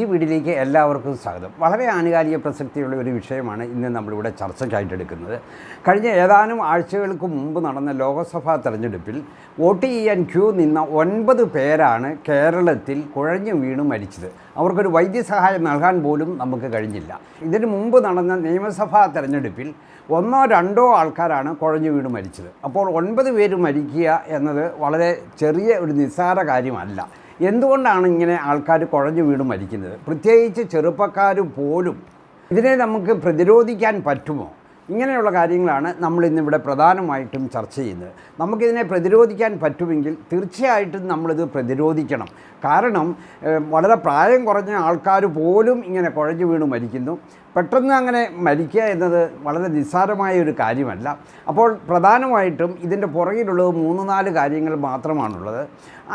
പുതിയ വീടിലേക്ക് എല്ലാവർക്കും സ്വാഗതം. വളരെ ആനുകാലിക പ്രസക്തിയുള്ള ഒരു വിഷയമാണ് ഇന്ന് നമ്മളിവിടെ ചർച്ചയ്ക്കായിട്ടെടുക്കുന്നത്. കഴിഞ്ഞ ഏതാനും ആഴ്ചകൾക്ക് മുമ്പ് നടന്ന ലോകസഭാ തെരഞ്ഞെടുപ്പിൽ വോട്ട് ചെയ്യാൻ ക്യൂ നിന്ന ഒൻപത് പേരാണ് കേരളത്തിൽ കുഴഞ്ഞു വീണ് മരിച്ചത്. അവർക്കൊരു വൈദ്യസഹായം നൽകാൻ പോലും നമുക്ക് കഴിഞ്ഞില്ല. ഇതിനു മുമ്പ് നടന്ന നിയമസഭാ തെരഞ്ഞെടുപ്പിൽ ഒന്നോ രണ്ടോ ആൾക്കാരാണ് കുഴഞ്ഞു വീണ് മരിച്ചത്. അപ്പോൾ ഒൻപത് പേര് മരിക്കുക എന്നത് വളരെ ചെറിയ ഒരു നിസ്സാര കാര്യമല്ല. എന്തുകൊണ്ടാണ് ഇങ്ങനെ ആൾക്കാർ കുഴഞ്ഞു വീണ് മരിക്കുന്നത്? പ്രത്യേകിച്ച് ചെറുപ്പക്കാർ പോലും ഇതിനെ നമുക്ക് പ്രതിരോധിക്കാൻ പറ്റുമോ? ഇങ്ങനെയുള്ള കാര്യങ്ങളാണ് നമ്മൾ ഇന്നിവിടെ പ്രധാനമായിട്ടും ചർച്ച ചെയ്യുന്നത്. നമുക്കിതിനെ പ്രതിരോധിക്കാൻ പറ്റുമെങ്കിൽ തീർച്ചയായിട്ടും നമ്മളിത് പ്രതിരോധിക്കണം. കാരണം വളരെ പ്രായം കുറഞ്ഞ ആൾക്കാർ പോലും ഇങ്ങനെ കുഴഞ്ഞു വീണ് മരിക്കുന്നു. പെട്ടെന്ന് അങ്ങനെ മരിക്കുക എന്നത് വളരെ നിസ്സാരമായ ഒരു കാര്യമല്ല. അപ്പോൾ പ്രധാനമായിട്ടും ഇതിന്റെ പുറകിലുള്ളത് മൂന്ന് നാല് കാര്യങ്ങൾ മാത്രമാണുള്ളത്.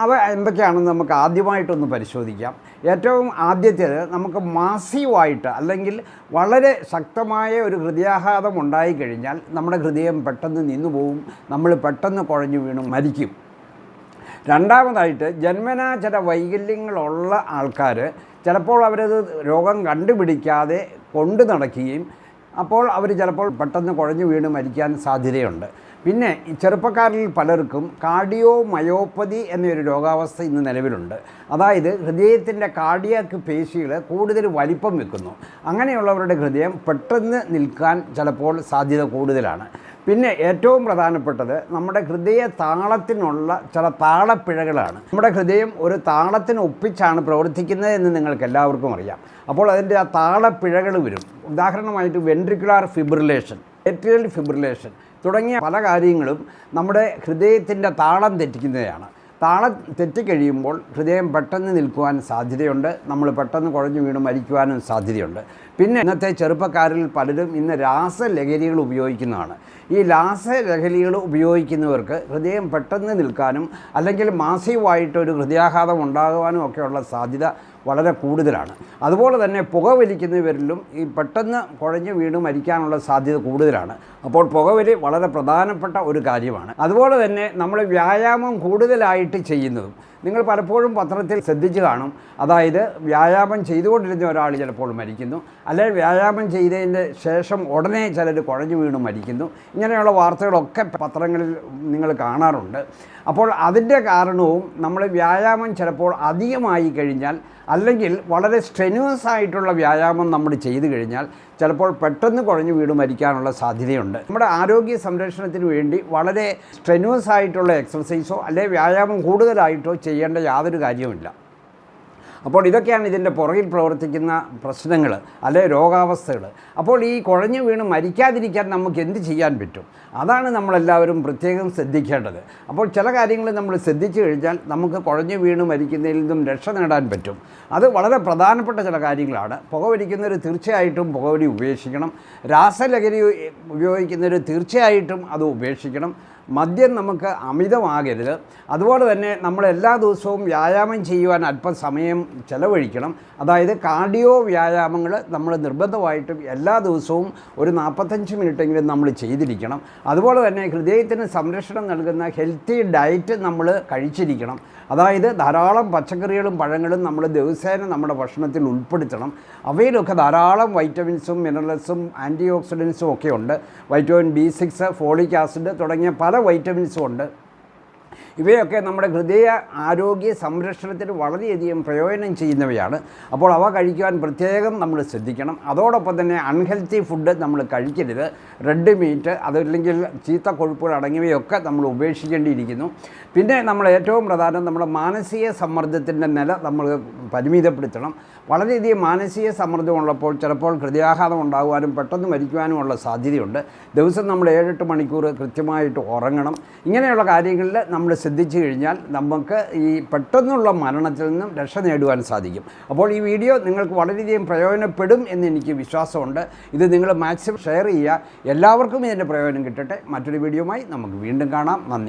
അവ എന്തൊക്കെയാണെന്ന് നമുക്ക് ആദ്യമായിട്ടൊന്ന് പരിശോധിക്കാം. ഏറ്റവും ആദ്യത്തേത് നമുക്ക് മാസീവായിട്ട് അല്ലെങ്കിൽ വളരെ ശക്തമായ ഒരു ഹൃദയാഘാതം ഉണ്ടായിക്കഴിഞ്ഞാൽ നമ്മുടെ ഹൃദയം പെട്ടെന്ന് നിന്നു പോവും നമ്മൾ പെട്ടെന്ന് കുഴഞ്ഞു വീണു മരിക്കും. രണ്ടാമതായിട്ട് ജന്മനാ ചില വൈകല്യങ്ങളുള്ള ആൾക്കാർ ചിലപ്പോൾ അവരത് രോഗം കണ്ടുപിടിക്കാതെ കൊണ്ടു നടക്കുകയും അപ്പോൾ അവർ ചിലപ്പോൾ പെട്ടെന്ന് കുഴഞ്ഞു വീണ് മരിക്കാൻ സാധ്യതയുണ്ട്. പിന്നെ ഈ ചെറുപ്പക്കാരിൽ പലർക്കും കാർഡിയോ മയോപ്പതി എന്നൊരു രോഗാവസ്ഥ ഇന്ന് നിലവിലുണ്ട്. അതായത് ഹൃദയത്തിന്റെ കാർഡിയാക്ക് പേശികൾ കൂടുതൽ വലിപ്പം വെക്കുന്നു. അങ്ങനെയുള്ളവരുടെ ഹൃദയം പെട്ടെന്ന് നിൽക്കാൻ ചിലപ്പോൾ സാധ്യത കൂടുതലാണ്. പിന്നെ ഏറ്റവും പ്രധാനപ്പെട്ടത് നമ്മുടെ ഹൃദയ താളത്തിനുള്ള ചില താളപ്പിഴകളാണ്. നമ്മുടെ ഹൃദയം ഒരു താളത്തിന് ഒപ്പിച്ചാണ് പ്രവർത്തിക്കുന്നത് എന്ന് നിങ്ങൾക്ക് എല്ലാവർക്കും അറിയാം. അപ്പോൾ അതിന്റെ ആ താളപ്പിഴകൾ വരും. ഉദാഹരണമായിട്ട് വെൻട്രിക്കുലാർ ഫിബ്രിലേഷൻ എറ്റിയൽ ഫിബ്രിലേഷൻ തുടങ്ങിയ പല കാര്യങ്ങളും നമ്മുടെ ഹൃദയത്തിന്റെ താളം തെറ്റിക്കുന്നതാണ്. താളം തെറ്റിക്കഴിയുമ്പോൾ ഹൃദയം പെട്ടെന്ന് നിൽക്കുവാൻ സാധ്യതയുണ്ട്. നമ്മൾ പെട്ടെന്ന് കുഴഞ്ഞു വീണ് മരിക്കുവാനും സാധ്യതയുണ്ട്. പിന്നെ ഇന്നത്തെ ചെറുപ്പക്കാരിൽ പലരും ഇന്ന് രാസലഹരികൾ ഉപയോഗിക്കുന്നതാണ്. ഈ രാസലഹരികൾ ഉപയോഗിക്കുന്നവർക്ക് ഹൃദയം പെട്ടെന്ന് നിൽക്കാനും അല്ലെങ്കിൽ മാസീവായിട്ട് ഒരു ഹൃദയാഘാതം ഉണ്ടാകുവാനും ഒക്കെയുള്ള സാധ്യത വളരെ കൂടുതലാണ്. അതുപോലെ തന്നെ പുക വലിക്കുന്നവരിലും ഈ പെട്ടെന്ന് കുഴഞ്ഞു വീണ് മരിക്കാനുള്ള സാധ്യത കൂടുതലാണ്. അപ്പോൾ പുകവലി വളരെ പ്രധാനപ്പെട്ട ഒരു കാര്യമാണ്. അതുപോലെ തന്നെ നമ്മൾ വ്യായാമം കൂടുതലായിട്ട് ചെയ്യുന്നതും നിങ്ങൾ പലപ്പോഴും പത്രത്തിൽ ശ്രദ്ധിച്ച് കാണും. അതായത് വ്യായാമം ചെയ്തുകൊണ്ടിരുന്ന ഒരാൾ ചിലപ്പോൾ മരിക്കുന്നു. അല്ലെങ്കിൽ വ്യായാമം ചെയ്തതിന്റെ ശേഷം ഉടനെ ചിലർ കുഴഞ്ഞു വീണു മരിക്കുന്നു. ഇങ്ങനെയുള്ള വാർത്തകളൊക്കെ പത്രങ്ങളിൽ നിങ്ങൾ കാണാറുണ്ട്. അപ്പോൾ അതിന്റെ കാരണവും നമ്മൾ വ്യായാമം ചിലപ്പോൾ അധികമായി കഴിഞ്ഞാൽ അല്ലെങ്കിൽ വളരെ സ്ട്രെനുവസ് ആയിട്ടുള്ള വ്യായാമം നമ്മൾ ചെയ്തു കഴിഞ്ഞാൽ ചിലപ്പോൾ പെട്ടെന്ന് കുഴഞ്ഞു വീട് മരിക്കാനുള്ള സാധ്യതയുണ്ട്. നമ്മുടെ ആരോഗ്യ സംരക്ഷണത്തിന് വേണ്ടി വളരെ സ്ട്രെനുവസ് ആയിട്ടുള്ള എക്സർസൈസോ അല്ലെങ്കിൽ വ്യായാമം കൂടുതലായിട്ടോ ചെയ്യേണ്ട യാതൊരു കാര്യവുമില്ല. അപ്പോൾ ഇതൊക്കെയാണ് ഇതിന്റെ പുറകിൽ പ്രവർത്തിക്കുന്ന പ്രശ്നങ്ങൾ അല്ലെ രോഗാവസ്ഥകൾ. അപ്പോൾ ഈ കുഴഞ്ഞു വീണ് മരിക്കാതിരിക്കാൻ നമുക്ക് എന്ത് ചെയ്യാൻ പറ്റും? അതാണ് നമ്മളെല്ലാവരും പ്രത്യേകം ശ്രദ്ധിക്കേണ്ടത്. അപ്പോൾ ചില കാര്യങ്ങൾ നമ്മൾ ശ്രദ്ധിച്ചു കഴിഞ്ഞാൽ നമുക്ക് കുഴഞ്ഞു വീണ് മരിക്കുന്നതിൽ നിന്നും രക്ഷ നേടാൻ പറ്റും. അത് വളരെ പ്രധാനപ്പെട്ട ചില കാര്യങ്ങളാണ്. പുകവലിക്കുന്നവർ തീർച്ചയായിട്ടും പുകവലി ഉപേക്ഷിക്കണം. രാസലഹരി ഉപയോഗിക്കുന്നവർ തീർച്ചയായിട്ടും അത് ഉപേക്ഷിക്കണം. മദ്യം നമുക്ക് അമിതമാകരുത്. അതുപോലെ തന്നെ നമ്മൾ എല്ലാ ദിവസവും വ്യായാമം ചെയ്യുവാൻ അല്പം സമയം ചെലവഴിക്കണം. അതായത് കാർഡിയോ വ്യായാമങ്ങൾ നമ്മൾ നിർബന്ധമായിട്ടും എല്ലാ ദിവസവും ഒരു നാൽപ്പത്തഞ്ച് മിനിറ്റെങ്കിലും നമ്മൾ ചെയ്തിരിക്കണം. അതുപോലെ തന്നെ ഹൃദയത്തിന് സംരക്ഷണം നൽകുന്ന ഹെൽത്തി ഡയറ്റ് നമ്മൾ കഴിച്ചിരിക്കണം. അതായത് ധാരാളം പച്ചക്കറികളും പഴങ്ങളും നമ്മൾ ദിവസേന നമ്മുടെ ഭക്ഷണത്തിൽ ഉൾപ്പെടുത്തണം. അവയിലൊക്കെ ധാരാളം വൈറ്റമിൻസും മിനറൽസും ആന്റി ഓക്സിഡൻസും ഒക്കെ ഉണ്ട്. Vitamin B six folic acid തുടങ്ങിയ പല വൈറ്റമിൻസും ഉണ്ട്. ഇവയൊക്കെ നമ്മുടെ ഹൃദയ ആരോഗ്യ സംരക്ഷണത്തിന് വളരെയധികം പ്രയോജനം ചെയ്യുന്നവയാണ്. അപ്പോൾ അവ കഴിക്കുവാൻ പ്രത്യേകം നമ്മൾ ശ്രദ്ധിക്കണം. അതോടൊപ്പം തന്നെ അൺഹെൽത്തി ഫുഡ് നമ്മൾ കഴിക്കരുത്. റെഡ് മീറ്റ് അതല്ലെങ്കിൽ ചീത്ത കൊഴുപ്പുകൾ അടങ്ങിയവയൊക്കെ നമ്മൾ ഉപേക്ഷിക്കേണ്ടിയിരിക്കുന്നു. പിന്നെ നമ്മൾ ഏറ്റവും പ്രധാനം നമ്മുടെ മാനസിക സമ്മർദ്ദത്തിന്റെ നില നമ്മൾ പരിമിതപ്പെടുത്തണം. വളരെയധികം മാനസിക സമ്മർദ്ദം ഉള്ളപ്പോൾ ചിലപ്പോൾ ഹൃദയാഘാതം ഉണ്ടാകുവാനും പെട്ടെന്ന് മരിക്കുവാനും ഉള്ള സാധ്യതയുണ്ട്. ദിവസം നമ്മൾ ഏഴെട്ട് മണിക്കൂർ കൃത്യമായിട്ട് ഉറങ്ങണം. ഇങ്ങനെയുള്ള കാര്യങ്ങളിൽ നമ്മൾ ശ്രദ്ധിച്ചു കഴിഞ്ഞാൽ നമുക്ക് ഈ പെട്ടെന്നുള്ള മരണത്തിൽ നിന്നും രക്ഷ നേടുവാൻ സാധിക്കും. അപ്പോൾ ഈ വീഡിയോ നിങ്ങൾക്ക് വളരെയധികം പ്രയോജനപ്പെടും എന്ന് എനിക്ക് വിശ്വാസമുണ്ട്. ഇത് നിങ്ങൾ മാക്സിമം ഷെയർ ചെയ്യുക. എല്ലാവർക്കും ഇതിന്റെ പ്രയോജനം കിട്ടട്ടെ. മറ്റൊരു വീഡിയോയുമായി നമുക്ക് വീണ്ടും കാണാം. നന്ദി.